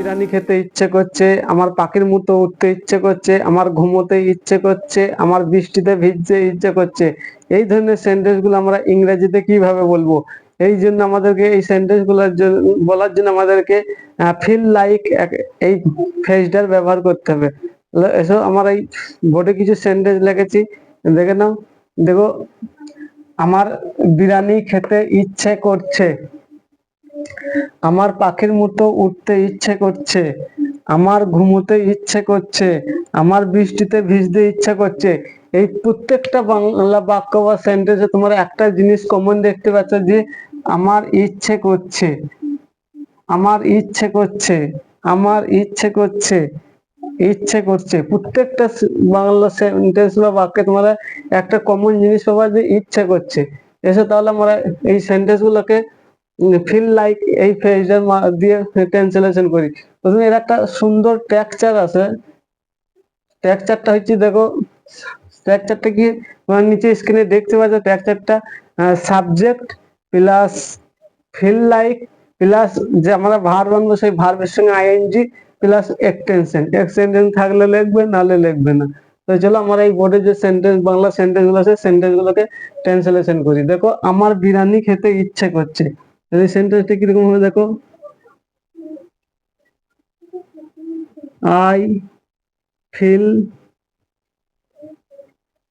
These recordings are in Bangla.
বিরিয়ানি খেতে ইচ্ছে করছে, আমার পাখির মতো উঠতে ইচ্ছে করছে, আমার ঘুমোতে ইচ্ছে করছে, আমার বৃষ্টিতে ভিজতে ইচ্ছে করছে। এই ধরনের সেন্টেন্সগুলো আমরা ইংরেজিতে কীভাবে বলব? এই জন্য আমাদেরকে, এই সেন্টেন্সগুলোর জন্য, বলার জন্য আমাদেরকে ফিল লাইক এই ফ্রেজটার ব্যবহার করতে হবে। ল- এসো, আমার এই বোর্ডে কিছু সেন্টেন্স লিখেছি। দেখে নাও। দেখো, আমার বিরিয়ানি খেতে ইচ্ছে করছে। আমার পাখির মতো উঠতে ইচ্ছে করছে, আমার ঘুমোতে ইচ্ছে করছে, আমার বৃষ্টিতে ভিজতে ইচ্ছে করছে। এই প্রত্যেকটা বাংলা বাক্য বা সেন্টেন্সে তোমরা একটা জিনিস কমন দেখতে পাচ্ছ যে, আমার ইচ্ছে করছে, আমার ইচ্ছে করছে, আমার ইচ্ছে করছে ইচ্ছে করছে। প্রত্যেকটা বাংলা সেন্টেন্স বা বাক্যে তোমরা একটা কমন জিনিস পাবা যে ইচ্ছে করছে। এসে তাহলে আমরা এই সেন্টেন্স গুলোকে ফিল লাইক এই ফ্রেজের দিয়ে ট্রান্সলেশন করি। প্রথমে এর একটা সুন্দর টেক্সচার আছে। টেক্সচারটা হচ্ছে, দেখো টেক্সচারটা কি? তোমার নিচে স্ক্রিনে দেখতে পাচ্ছ টেক্সচারটা subject plus feel like plus যে আমরা ভার বানবো সেই ভার্বের সঙ্গে আইএনজি প্লাস এক্সটেনশন এক্সটেনশন থাকলে লিখবে নাহলে লিখবে না। তো চলো, আমরা এই বোর্ডে যে সেন্টেন্স বাংলা সেন্টেন্সগুলো আছে সেন্টেন্স গুলোকে ট্রান্সলেশন করি। দেখো, আমার বিরিয়ানি খেতে ইচ্ছে করছে। এই সেন্টেন্সটা কীরকম হবে দেখো? I feel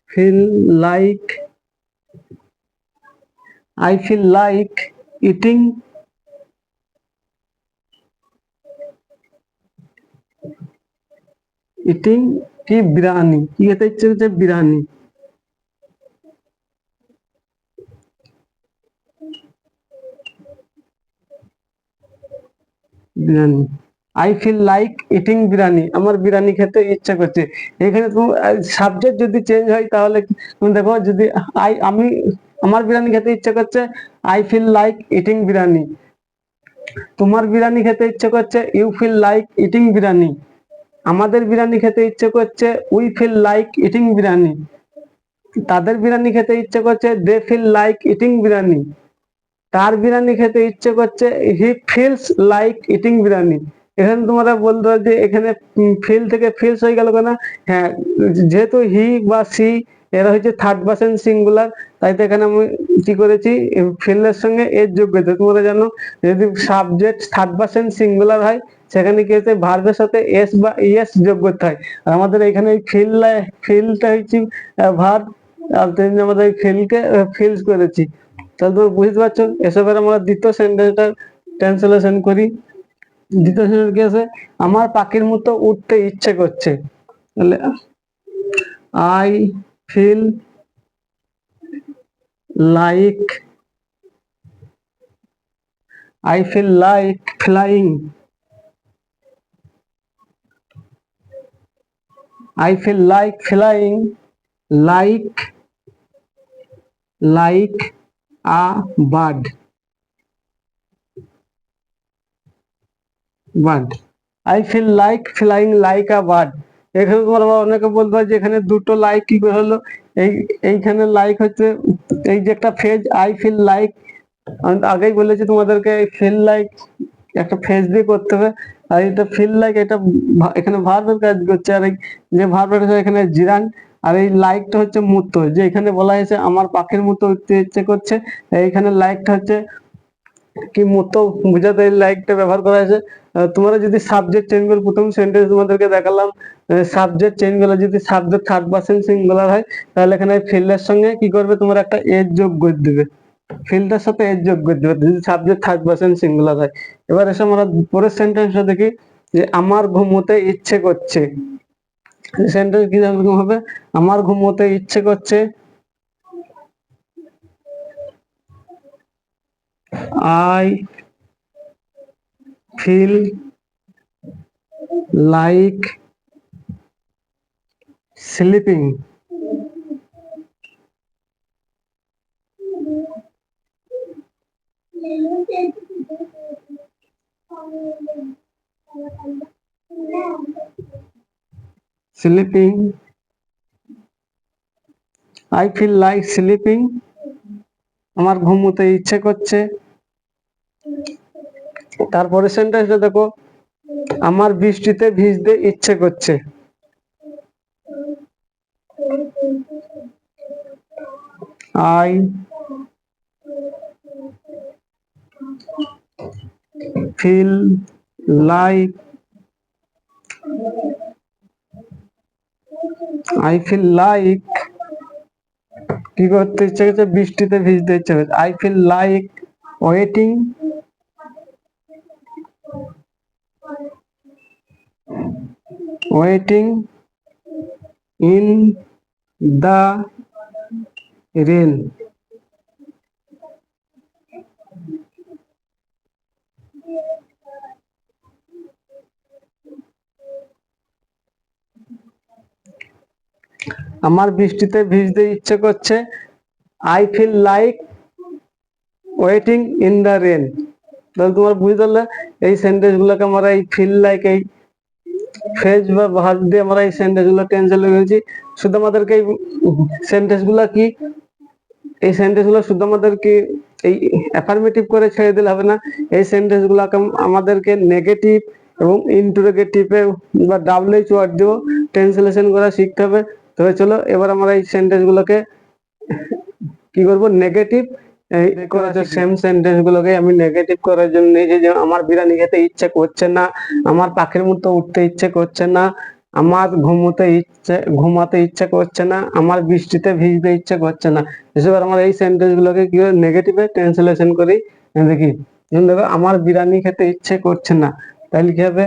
feel like I feel like eating eating কি বিরিয়ানি কি খেতে ইচ্ছে করছে? Biryani biryani. I feel like eating biryani. আমার বিরিয়ানি খেতে ইচ্ছে করছে। এখানে তুমি সাবজেক্ট যদি চেঞ্জ হয় তাহলে তুমি দেখো যদি আই আমি, আমার বিরিয়ানি খেতে ইচ্ছে করছে I feel like eating biryani. তোমার বিরিয়ানি খেতে ইচ্ছে করছে you feel like eating biryani. আমাদের বিরিয়ানি খেতে ইচ্ছে করছে we feel like eating biryani. তাদের বিরিয়ানি খেতে ইচ্ছে করছে they feel like eating biryani. তার বিরিয়ানি খেতে ইচ্ছে করছে he feels like eating biryani. এখানে তোমরা বলতে পারো যে এখানে ফিল থেকে ফিলস হয়ে গেল কেনা? হ্যাঁ যেহেতু হি বা সি এরা হচ্ছে থার্ড পার্সন সিঙ্গুলার তাই তো এখানে আমি কি করেছি? ফিলের সঙ্গে এর যোগ করতে তোমরা জানো, যদি সাবজেক্ট থার্ড পার্সন সিঙ্গুলার হয়, সেখানে কি হচ্ছে? ভার্বের সাথে এস বা ইএস যোগ করতে হয়। আর আমাদের এখানে ফিল ফিলটা হচ্ছে ভার্ব আর আমাদের ফিলকে ফিলস করেছি। তুমি বুঝতে পারছ? এসবের আমরা দ্বিতীয় সেন্টেন্সটা ট্রান্সলেশন করি। দ্বিতীয় সেন্টেন্স কি আছে? আমার পাখির মতো উঠতে ইচ্ছে করছে। তাহলে I feel like I feel like flying I feel like flying, like like a bird. Bird. I feel like flying like a bird. এখানে তোমার আবার অনেকে বলতে যে এখানে দুটো লাইক কি করে হলো এই, এইখানে লাইক হচ্ছে, এই যে একটা ফেজ আই ফিল লাইক আগেই বলেছি তোমাদেরকে ফিল লাইক একটা ফেজ দিয়ে করতে হবে আর এটা ফিল লাইক এটা এখানে ভার্বের কাজ করছে আর যে ভার্বের এখানে জিরান আর এই লাইকটা হচ্ছে মূর্ত। যে এখানে বলা হয়েছে, আমার পাখির মতো উঠতে ইচ্ছে করছে। এইখানে লাইকটা হচ্ছে কি মতো বোঝাতে লাইকটা ব্যবহার করা হয়েছে। তোমরা যদি সাবজেক্ট চেঞ্জ করো, প্রথম সেন্টেন্স তোমাদেরকে দেখালাম। সাবজেক্ট চেঞ্জ করলে যদি সাবজেক্ট থার্ড পার্সন সিঙ্গুলার হয়, তাহলে এখানে ফিল্ডের সঙ্গে কি করবে? তোমরা একটা এজ যোগ করে দিবে। ফিল্ডের সাথে এজ যোগ করে দিবে। যদি সাবজেক্ট থার্ড পার্সন সিঙ্গুলার হয়। এবার এসে আমরা পরের সেন্টেন্সটা দেখি, যে আমার ঘুমোতে ইচ্ছে করছে। সেন্টেন্স কি রকম হবে? আমার ঘুমোতে ইচ্ছে করছে। I feel like sleeping. Sleeping I feel like sleeping আমার ঘুমোতে ইচ্ছে করছে। তারপরে সেন্টেন্সটা দেখো। আমার বৃষ্টিতে ভিজতে ইচ্ছে করছে। I feel like I feel like কি করতে ইচ্ছে করছে? বৃষ্টিতে ভিজতে ইচ্ছে করছে। I feel like wetting wetting in the rain আমার বৃষ্টিতে ভিজতে ইচ্ছে করছে। I feel like wetting in the rain তাহলে তোমার বুঝতে পারলে এই সেন্টেন্স গুলোকে আমরা এই ফিল লাইক এই ফ্রেজ বা ভার্ব দিয়ে আমরা এই সেন্টেন্সগুলো ক্যান্সেল করেছি শুধু আমাদেরকে এই সেন্টেন্সগুলো কি? এই সেন্টেন্সগুলো শুধু আমাদেরকে এই অ্যাফার্মেটিভ করে ছেড়ে দিলে হবে না। এই সেন্টেন্স গুলোকে আমাদেরকে নেগেটিভ এবং ইন্টারোগেটিভে বা ডাবল এইচ ওয়ার্ড দিয়েও ট্রান্সলেশন করা শিখতে হবে। তবে চলো এবার আমরা এই সেন্টেন্স গুলোকে কি করব? নেগেটিভ এই করেছে সেম সেন্টেন্স গুলোকে আমি নেগেটিভ করার জন্য যে আমার বিরিয়ানি খেতে ইচ্ছে করছে না আমার পাখির মতো উঠতে ইচ্ছে করছে না আমার ঘুমোতে ইচ্ছে ঘুমাতে ইচ্ছে করছে না আমার বৃষ্টিতে ভিজতে ইচ্ছে করছে না। এসব আমরা এই সেন্টেন্স গুলোকে কি নেগেটিভে ট্রান্সলেশন করি? দেখি দেখো আমার বিরিয়ানি খেতে ইচ্ছে করছে না। তাহলে কি হবে?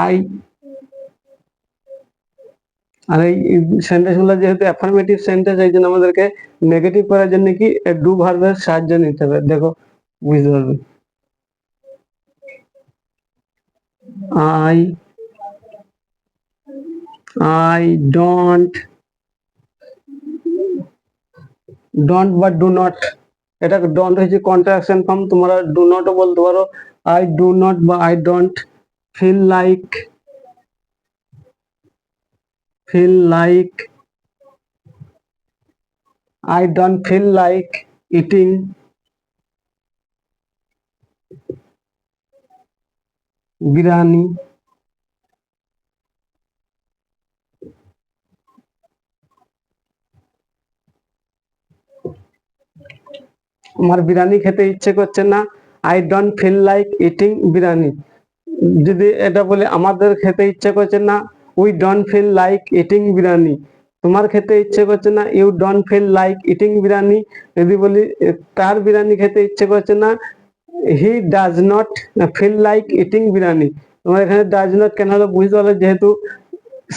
আই আর এই সেন্টেন্সগুলো যেহেতু অ্যাফার্মেটিভ সেন্টেন্স এই জন্য আমাদেরকে নেগেটিভ করার জন্য কি ডু ভার্বের সাহায্য নিতে হবে। দেখো, বুঝতে পারবে? আই আই ডোন্ট ডোন্ট বা ডু নট এটা ডোন্ট হচ্ছে কন্ট্রাকশন ফর্ম তোমরা ডু নটও বলতে পারো। আই ডু নট বা I don't feel like feel like, I don't feel like eating. Biryani. আমার বিরিয়ানি খেতে ইচ্ছে করছে না। I don't feel like eating biryani. যদি এটা বলে আমাদের খেতে ইচ্ছে করছে না we don't feel like eating biryani তোমার খেতে ইচ্ছে করছে না you don't feel like eating biryani যদি বলি তার বিরিয়ানি খেতে ইচ্ছে করছে না he does not feel like eating biryani তোমার এখানে ডাজ নট কেন হলো বুঝতে পারল যেহেতু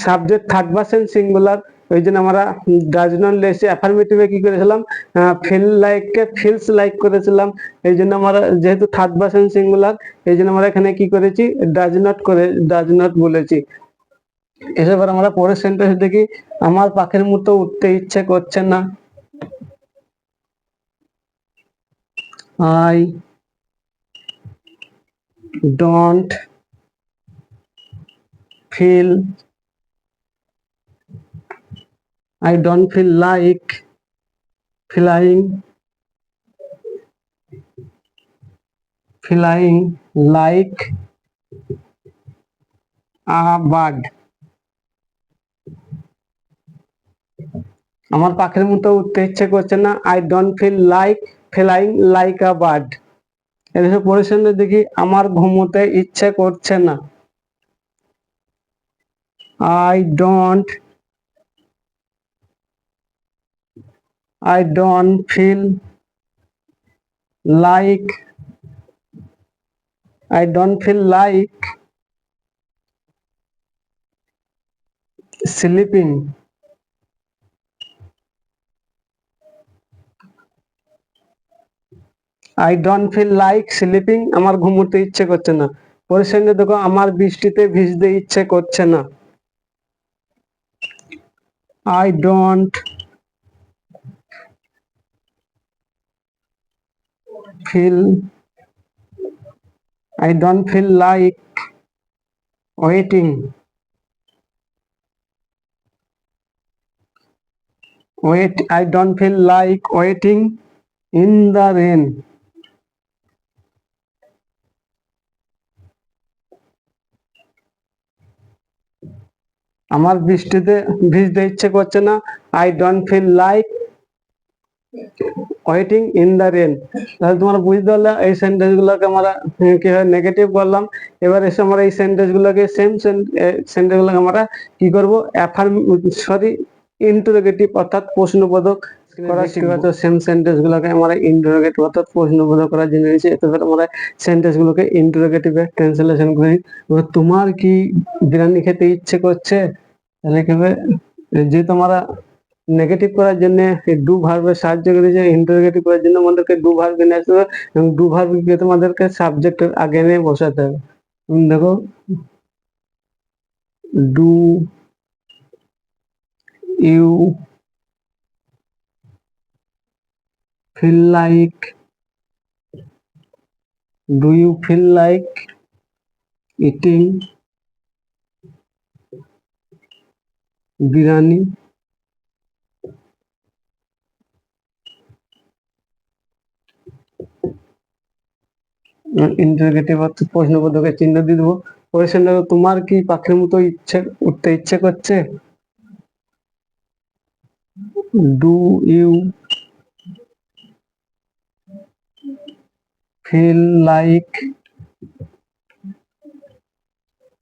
সাবজেক্ট থার্ড পার্সন সিঙ্গুলার ওই জন্য আমরা ডাজ নট লেসে অ্যাফার্মেটিভে কি করেছিলাম ফিল লাইক কে ফিলস লাইক করেছিলাম। এই জন্য আমরা যেহেতু থার্ড পার্সন সিঙ্গুলার এই জন্য আমরা এখানে কি করেছি ডাজ নট করে ডাজ নট বলেছি। এসব আমরা পরের সেন্টেন্স দেখি। আমার পাখির মতো উঠতে ইচ্ছে করছে না। I don't feel I don't feel like flying flying like a bird. আমার পাখির মতো উঠতে ইচ্ছে করছে না। I don't feel like flying like a bird এদেশে পরিচ্ছন্ন দেখি আমার ঘুমোতে ইচ্ছে করছে না। I don't I don't feel like I don't feel like sleeping. I don't feel like sleeping আমার ঘুমোতে ইচ্ছে করছে না। পরিশ্রমে দেখো, আমার বৃষ্টিতে ভিজতে ইচ্ছে করছে না। I don't feel I don't feel like wetting wet I don't feel like wetting in the rain আমার বৃষ্টিতে ভিজতে ইচ্ছে করছে না। I don't feel like wetting in the rain তাহলে তোমরা বুঝতে পারলে এই সেন্টেন্স গুলোকে আমরা উম, কি হয় নেগেটিভ করলাম। এবার এসে আমরা এই সেন্টেন্স গুলোকে সেম সেন্টেন্স গুলোকে আমরা কি করব? অ্যাফার্ম সরি ইন্টারোগেটিভ অর্থাৎ প্রশ্নবোধক করা। শিখব সেম সেন্টেন্স গুলোকে আমরা ইন্টারোগেটিভ অর্থাৎ প্রশ্নবোধক করার জন্য নিয়েছি এতে করে আমরা সেন্টেন্স গুলোকে ইন্টারোগেটিভে ট্রান্সলেশন করি। তোমার কি বিরিয়ানি খেতে ইচ্ছে করছে? হবে যে তোমরা নেগেটিভ করার জন্য ডু ভার্বের সাহায্য করেছে ইন্টারোগেটিভ করার জন্য আমাদেরকে ডু ভার্ব নিয়ে আসতে হবে এবং ডু ভার্বকে তোমাদেরকে সাবজেক্টের আগে নিয়ে বসাতে হবে। দেখো do you feel like do you feel like eating biryani interrogative অর্থাৎ প্রশ্নবোধকের চিহ্ন দিয়ে দেবো। কোয়েশ্চেন তোমার কি পাখির মতো ইচ্ছে, উঠতে ইচ্ছে করছে? Do you feel like,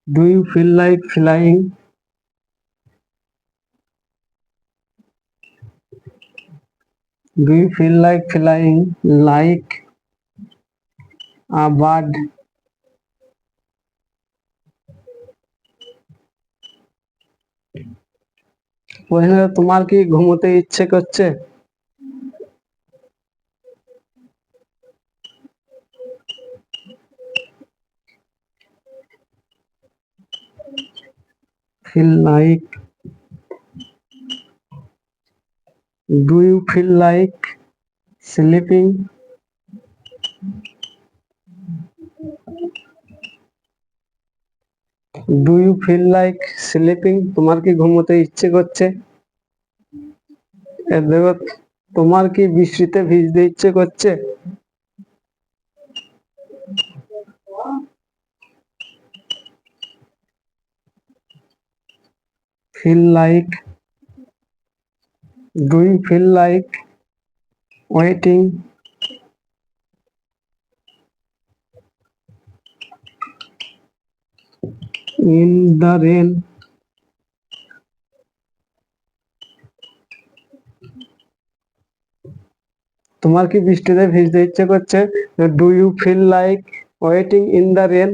do you feel like flying? Do you feel like flying like a bird? প্রশ্ন হলো, তোমার কি ঘুমোতে ইচ্ছে করছে feel like do you feel like sleeping? Do you feel like sleeping তোমার কি ঘুমোতে ইচ্ছে করছে? দেখো, তোমার কি বৃষ্টিতে ভিজতে ইচ্ছে করছে? Feel like do you feel like wetting in the rain. তোমার কি বৃষ্টিতে ভিজতে ইচ্ছে করছে? Do you feel like wetting in the rain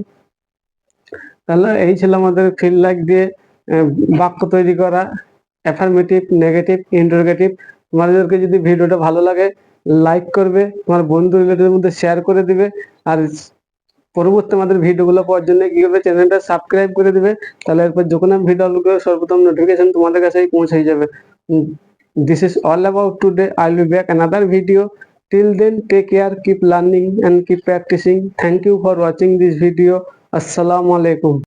তাহলে এই ছিল আমাদের ফিল লাইক দিয়ে বাক্য তৈরি করা। অ্যাফার্মেটিভ নেগেটিভ ইন্টারোগেটিভ তোমাদেরকে যদি ভিডিওটা ভালো লাগে লাইক করবে, তোমার বন্ধু রিলেটিভের মধ্যে শেয়ার করে দিবে, আর পরবর্তী আমাদের ভিডিওগুলো পাওয়ার জন্য কি করবে, চ্যানেলটা সাবস্ক্রাইব করে দিবে, তাহলে এরপর যখন আমি ভিডিও আপলোড করব, সর্বপ্রথম নোটিফিকেশন তোমাদের কাছেই পৌঁছে যাবে। This is all about today I will be back another video till then, take care, keep learning and keep practicing. Thank you for watching this video. Assalamu alaikum